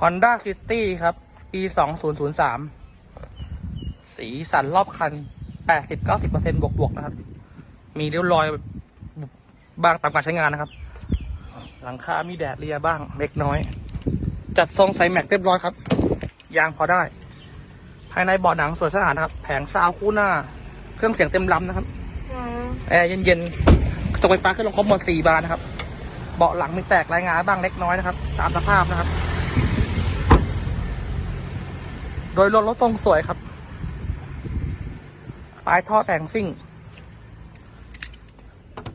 Honda City ครับ ปีสองศูนย์ศูนย์สามสีสันรอบคันแปดสิบเก้าสิบเปอร์เซ็นบวกบวกๆนะครับ มีริ้วรอยบ้างตามการใช้งานนะครับ หลังคา มีแดดเรียบ้างเล็กน้อย จัดทรงใส่แม็กเรียบร้อยครับ ยางพอได้ ภายในเบาะหนังสวยสะอาดนะครับ แผงซาวคู่หน้า เครื่องเสียงเต็มลำนะครับ แอร์เย็นๆกระจกไฟฟ้าขึ้นลงครบหมดสี่บานนะครับ เบาะหลังมีแตกรายงานบ้างเล็กน้อยนะครับ ตามสภาพนะครับ โดยรถรถทรงสวยครับ ปลายท่อแต่งซิ่ง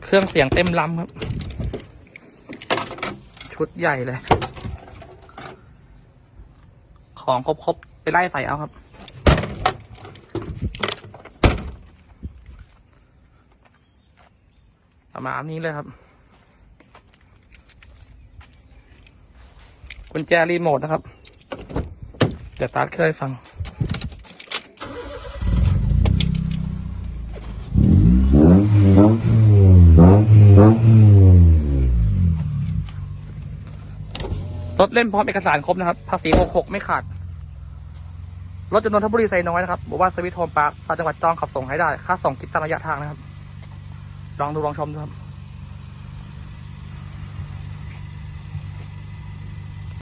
เครื่องเสียงเต็มลำครับ ชุดใหญ่เลย ของครบๆ ไปไล่ใส่เอาครับ ประมาณนี้เลยครับกุญแจรีโมทนะครับ ตาร์ทเคยฟัง รถเล่นพร้อมเอกสารครบนะครับ ภาษี 66 ไม่ขาด รถจำนวนทบุรีไซน้อยนะครับบอกว่าสวิตโฮมปาร์คจังหวัดจองขับส่งให้ได้ ค่าส่งคิดตามระยะทางนะครับ ลองดูลองชมดูครับ